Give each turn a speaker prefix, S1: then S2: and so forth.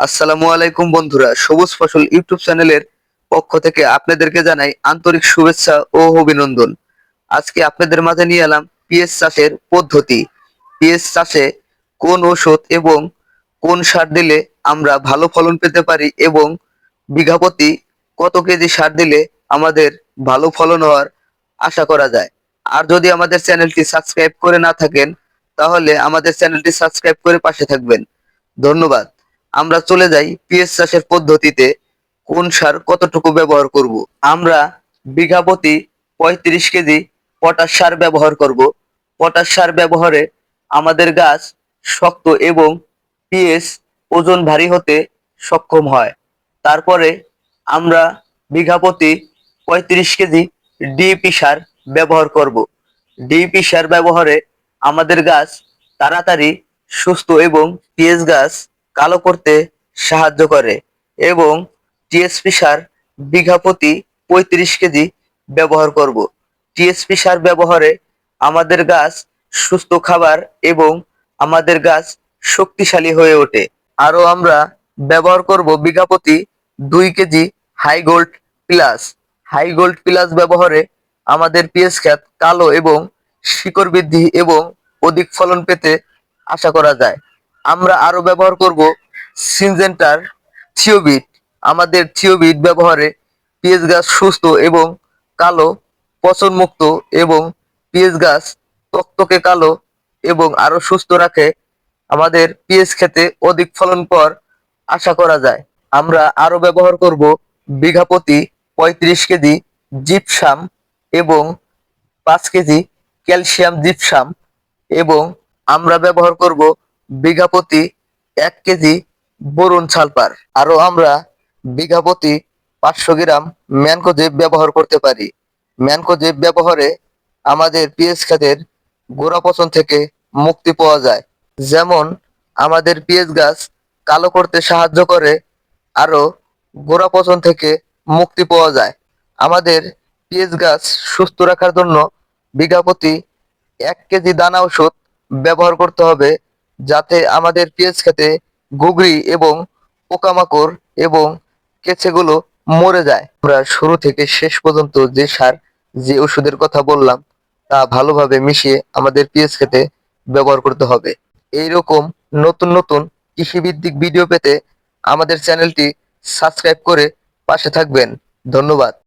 S1: আসসালামু আলাইকুম বন্ধুরা, সবুজ ফসল ইউটিউব চ্যানেলের পক্ষ থেকে আপনাদেরকে জানাই আন্তরিক শুভেচ্ছা ও অভিনন্দন। আজকে আপনাদের মাঝে নিয়ে এলাম পিএস চাষের পদ্ধতি। পিএস চাষে কোন ওষুধ এবং কোন সার দিলে আমরা ভালো ফলন পেতে পারি এবং বিঘা প্রতি কত কেজি সার দিলে আমাদের ভালো ফলন হওয়ার আশা করা যায়। আর যদি আমাদের চ্যানেলটি সাবস্ক্রাইব করে না থাকেন, তাহলে আমাদের চ্যানেলটি সাবস্ক্রাইব করে পাশে থাকবেন। ধন্যবাদ। আমরা চলে যাই পিএস চাষের পদ্ধতিতে কোন সার কতটুকু ব্যবহার করব। আমরা বিঘা প্রতি পঁয়ত্রিশ কেজি পটাশ সার ব্যবহার করব। পটাশ সার ব্যবহারে আমাদের গাছ শক্ত এবং পিএস ওজন ভারী হতে সক্ষম হয়। তারপরে আমরা বিঘা প্রতি পঁয়ত্রিশ কেজি ডিপি সার ব্যবহার করব। ডিপি সার ব্যবহারে আমাদের গাছ তাড়াতাড়ি সুস্থ এবং পিএস গাছ কালো করতে সাহায্য করে এবং টিএসপি সার বিঘা প্রতি পঁয়ত্রিশ কেজি ব্যবহার করব। টিএসপি সার ব্যবহারে আমাদের গাছ সুস্থ খাবার এবং আমাদের গাছ শক্তিশালী হয়ে ওঠে। আরও আমরা ব্যবহার করব বিঘা প্রতি দুই KG high gold plus high gold plus ব্যবহারে আমাদের পিএস খ্যাত কালো এবং শিকড় বৃদ্ধি এবং অধিক ফলন পেতে আশা করা যায়। আমরা আরও ব্যবহার করব সিনজেন্টার, থিওবিট। আমাদের থিওবিট ব্যবহারে পিএস গাছ সুস্থ এবং কালো পচন মুক্ত এবং পিএস গাছ তকতকে কালো এবং আরও সুস্থ রাখে। আমাদের পিএস খেতে অধিক ফলন পর আশা করা যায়। আমরা আরও ব্যবহার করব বিঘা প্রতি পঁয়ত্রিশ কেজি জিপসাম এবং পাঁচ কেজি ক্যালসিয়াম জিপসাম এবং আমরা ব্যবহার করব বিঘা প্রতি এক কেজি বোরন সালফার আরও আমরা বিঘা প্রতি পাঁচশো গ্রাম ম্যানকোজেব ব্যবহার করতে পারি। ম্যানকোজেব ব্যবহারে আমাদের পিএস খাতের গোড়া পচন থেকে মুক্তি পাওয়া যায়। যেমন, আমাদের পিএস গাছ কালো করতে সাহায্য করে, আরও গোড়া পচন থেকে মুক্তি পাওয়া যায়। আমাদের পিএস গাছ সুস্থ রাখার জন্য বিঘা প্রতি এক কেজি দানা ওষুধ ব্যবহার করতে হবে যাতে আমাদের পেঁয়াজ খেতে গুগরি এবং পোকামাকড় এবং কেঁচেগুলো মরে যায়। আমরা শুরু থেকে শেষ পর্যন্ত যে সার, যে ওষুধের কথা বললাম, তা ভালোভাবে মিশিয়ে আমাদের পেঁয়াজ খেতে ব্যবহার করতে হবে। এইরকম নতুন নতুন কৃষিভিত্তিক ভিডিও পেতে আমাদের চ্যানেলটি সাবস্ক্রাইব করে পাশে থাকবেন। ধন্যবাদ।